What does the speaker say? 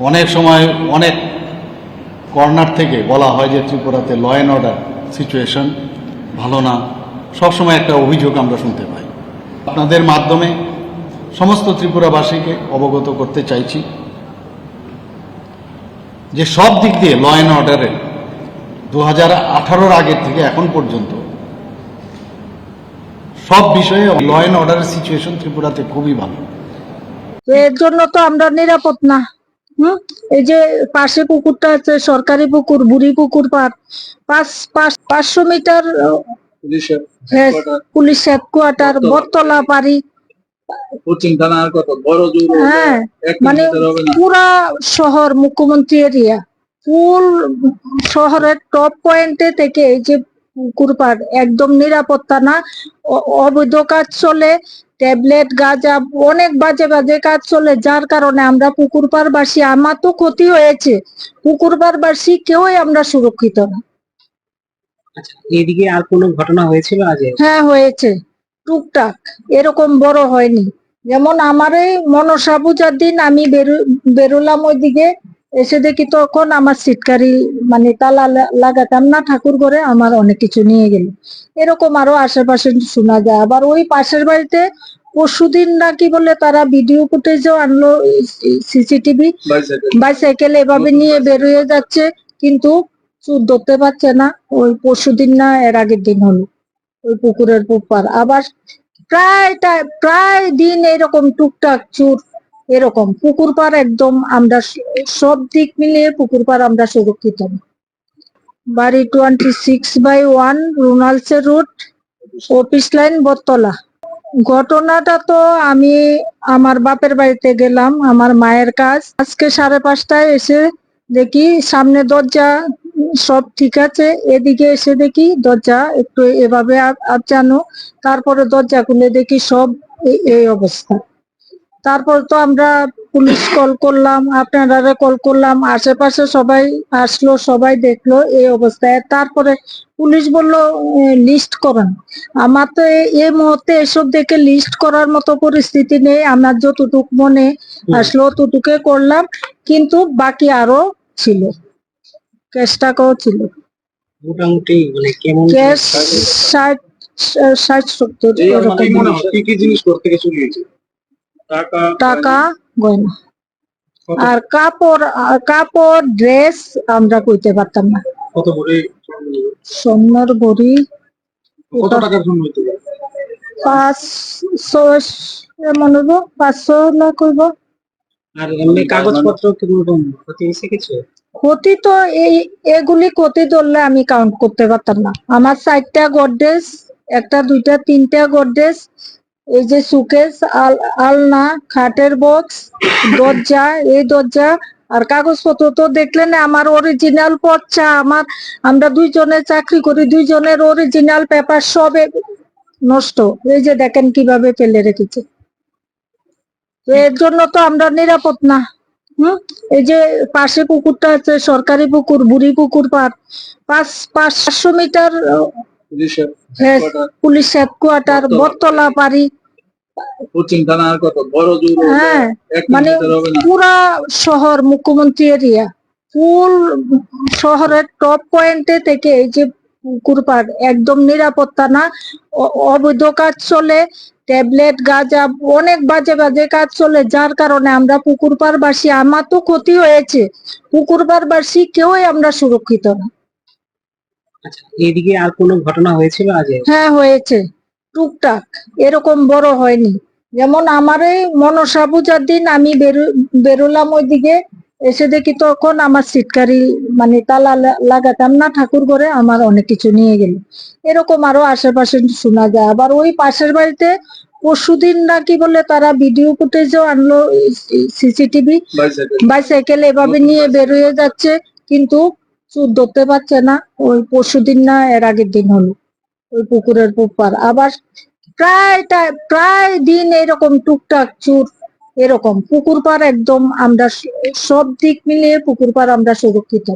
অনেক সময় অনেক কর্নার থেকে বলা হয় যে ত্রিপুরাতে ল অ্যান্ড অর্ডার সিচুয়েশন ভালো না। সবসময় একটা অভিযোগ আমরা শুনতে পাই। আপনাদের মাধ্যমে সমস্ত ত্রিপুরাবাসীকে অবগত করতে চাইছি যে সব দিক দিয়ে ল অ্যান্ড অর্ডারের দু হাজার আঠারোর আগের থেকে এখন পর্যন্ত সব বিষয়ে ল অ্যান্ড অর্ডারের সিচুয়েশন ত্রিপুরাতে খুবই ভালো। এর জন্য তো আমরা নিরাপদ না। হুম? এই যে পাশে পুকুরটা আছে সরকারি পুকুর বুড়ি পুকুর পার। পাঁচ পাঁচ পাঁচশো মিটার আহ, পুলিশের হ্যাঁ, পুলিশ হেডকোয়ার্টার বটতলা। পারি কত? বড় হ্যাঁ মানে পুরা শহর মুখ্যমন্ত্রী এরিয়া। ফুল শহরের টপ পয়েন্টে থেকে এই যে পুকুর পাড় একদম নিরাপত্তা না। অবৈধ কাজ চলে ট্যাবলেট গাঁজা অনেক বাজে বাজে কাজ চলে। যার কারণে আমরা পুকুর পাড় বাসী আমার তো ক্ষতি হয়েছে। পুকুর পাড় বাসী কেউই আমরা সুরক্ষিত না। আচ্ছা এদিকে আর কোনো ঘটনা হয়েছিল আজ? হ্যাঁ হয়েছে। টুকটাক। এরকম বড় হয়নি। যেমন আমার এই মনসা পূজার দিন আমি বেরো- বেরোলাম ওইদিকে। এসে দেখি তখন আমার সিটকারি মানে তালা লাগাতাম না ঠাকুর ঘরে আমার অনেক কিছু নিয়ে গেল। এরকম আরও আশেপাশে শোনা যায়। আবার ওই পাশের বাড়িতে পরশুদিন নাকি বলে তারা ভিডিও ফুটেজও আনলো সিসিটিভি বাইসাইকেল এভাবে নিয়ে বেরিয়ে যাচ্ছে কিন্তু চুর ধরতে পারছে না। ওই পরশুদিন না এর আগের দিন হলো। ওই পুকুরের পুপার আবার প্রায় প্রায় দিন এরকম টুকটাক চুর এরকম। পুকুর পার একদম আমরা সব দিক মিলিয়ে পুকুর পার আমরা সুরক্ষিত। বাড়ি টোয়েন্টি সিক্স বাই ওয়ান রোনালসের রুট অফিস লাইন বটতলা। ঘটনাটা তো আমি আমার বাপের বাড়িতে গেলাম, আমার মায়ের কাজ। আজকে সাড়ে পাঁচটায় এসে দেখি সামনে দরজা, সব ঠিক আছে। এদিকে এসে দেখি দরজা একটু এভাবে আপ- আপচানো তারপরে দরজা খুলে দেখি সব এই অবস্থা। তারপর তো আমরা পুলিশ কল করলাম আপনারা কল করলাম আশেপাশে সবাই আসলো সবাই দেখল এই অবস্থায়। তারপরে পুলিশ বলল লিস্ট করেন। আমার তো এই মুহূর্তে এসব দেখে লিস্ট করার মতো পরিস্থিতি নেই। আমার যতটুক মনে আসলো ততটুকে করলাম। কিন্তু বাকি আরও ছিল ক্যাশ টাকাও ছিল। মোটামুটি মানে কেমন ক্যাশ ষাট ষাট সত্তর এরকম। কি কি জিনিস করতে হয়েছে? টাকা টাকা গয়না। আর কাপড় আর কাপড় ড্রেস আমরা কইতে পারতাম না। কত করে? সোনার গড়ি কত টাকার জন্য হইতে পারে? পাঁচশো হইব পাঁচশো না কইব। আর এমনি কাগজপত্র কীরকম ক্ষতি হয়েছে কিছু? ক্ষতি তো এই এগুলি ক্ষতি ধরলে আমি কাউন্ট করতে পারতাম না। আমার চারটা গডরেজ একটা দুইটা তিনটা গডরেজ এই যে সুকেস, আল, আলনা, খাটের বক্স দরজা, এই দরজা আর কাগজপত্র তো দেখলেন আমার অরিজিনাল পর্চা, আমার, আমরা দুইজনে চাকরি করি, দুইজনের অরিজিনাল পেপার সব নষ্ট। এই যে দেখেন কীভাবে ফেলে রেখেছে। এর জন্য তো আমরা নিরাপদ না। হুম? এই যে পাশে পুকুরটা আছে, সরকারি পুকুর, বুড়ি পুকুর পার, পাঁচ, পাঁচশো মিটার হ্যাঁ, পুলিশ হেডকোয়ার্টার বটতলা। পারি পশ্চিম থানার কত? বড় জোর হ্যাঁ মানে পুরা শহর মুখ্যমন্ত্রী এরিয়া। ফুল শহরের টপ পয়েন্টে থেকে এই যে একদম নিরাপত্তা না অবৈধ কাজ চলে ট্যাবলেট গাঁজা অনেক বাজে বাজে কাজ চলে যার কারণে আমরা পুকুর পাড় বাসী আমার তো ক্ষতি হয়েছে। পুকুর পাড় বাসী কেউই আমরা সুরক্ষিত না। আচ্ছা এদিকে আর কোনো ঘটনা হয়েছিল আজ হ্যাঁ হয়েছে। টুকটাক। এরকম বড় হয়নি। যেমন আমার এই মনসা পূজার দিন আমি বেরো- বেরোলাম ওইদিকে এসে দেখি তখন আমার সিটকারি মানে তালা লাগাতাম না ঠাকুর ঘরে আমার অনেক কিছু নিয়ে গেল। এরকম আরও আশেপাশে শোনা যায়। আবার ওই পাশের বাড়িতে পরশুদিন নাকি বলে তারা ভিডিও ফুটেজও আনলো সিসিটিভি বাইসাইকেল। এভাবে নিয়ে বেরিয়ে যাচ্ছে। কিন্তু চুর ধরতে পারছে না। ওই পরশুদিন না, এর আগের দিন হলো। ওই পুকুরের পুপার আবার প্রায় প্রায় দিন এরকম টুকটাক চুর এরকম। পুকুর পার একদম আমরা সব দিক মিলিয়ে পুকুর পার আমরা সুরক্ষিত